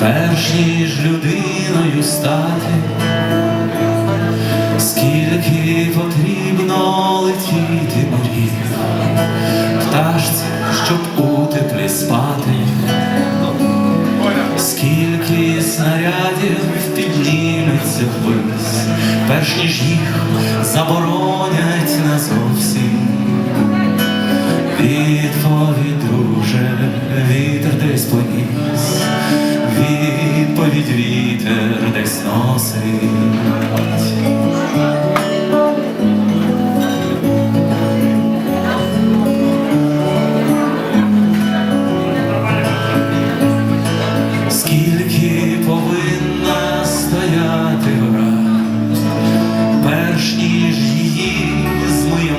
перш ніж людиною стати, скільки потрібно летіти мрій, пташці, щоб у теплі спати, скільки снарядів підніметься ввись, перш ніж їх заборонять назовсім. Відповідь, друже, вітер десь поніс,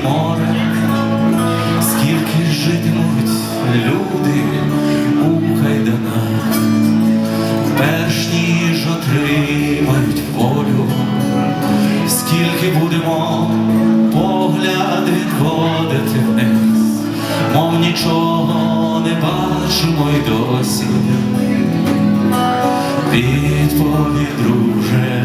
море, скільки житимуть люди у кайданах, перш ніж отримають волю, скільки будемо погляд відводити вниз, мов нічого не бачимо й досі. Відповідь, друже,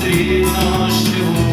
потрібно шлюб.